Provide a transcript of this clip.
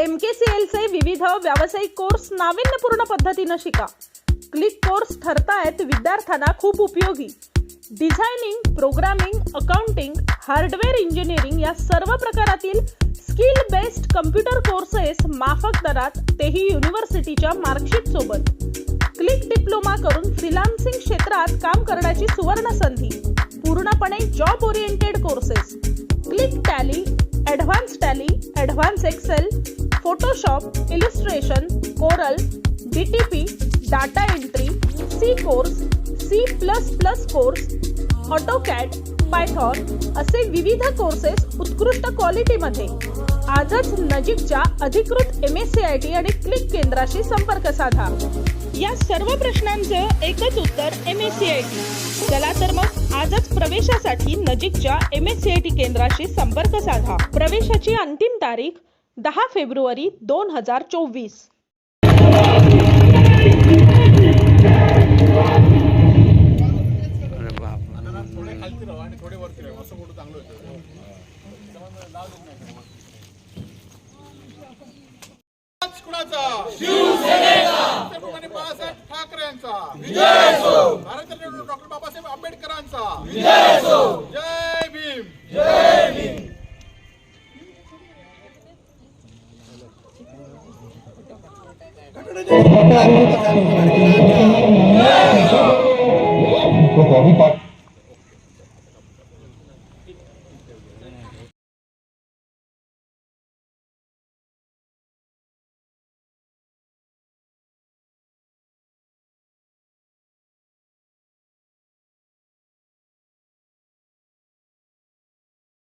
M के C एलचे विविध व्यावसायिक कोर्स नाविन्यपूर्ण पद्धतीनं शिका. क्लिक कोर्स ठरतायत विद्यार्थ्यांना खूप उपयोगी. Designing programming accounting hardware engineering या सर्व प्रकारातील स्किल बेस्ड कम्प्युटर कोर्सेस माफक दरात तेही युनिव्हर्सिटीच्या मार्कशीट सोबत. क्लिक डिप्लोमा करून फ्रीलान्सिंग क्षेत्रात काम करण्याची सुवर्ण संधी पूर्णपणे job oriented courses. Click tally advance tally advance excel photoshop illustration corel D T P data entry C course C plus plus course autocad python असे विविध कोर्सेस उत्कृष्ट क्वालिटीमध्ये आजच नजीकच्या अधिकृत M S C I T आणि click केंद्राशी संपर्क साधा. या सर्व प्रश्नांचं एकच उत्तर M S C I T चला तर मग आजच प्रवेशासाठी नजीकच्या M S C I T केंद्राशी संपर्क साधा. प्रवेशाची अंतिम तारीख दहा फेब्रुवारी दोन हजार चोवीस. अरे बाप थोडे खालती राहा आणि थोडे वरती राहा. असं मोठं चांगलं होतं. कुणाचा? छत्रपती बाळासाहेब ठाकरे यांचा. भारतरत्न डॉक्टर बाबासाहेब आंबेडकरांचा. जय भीम.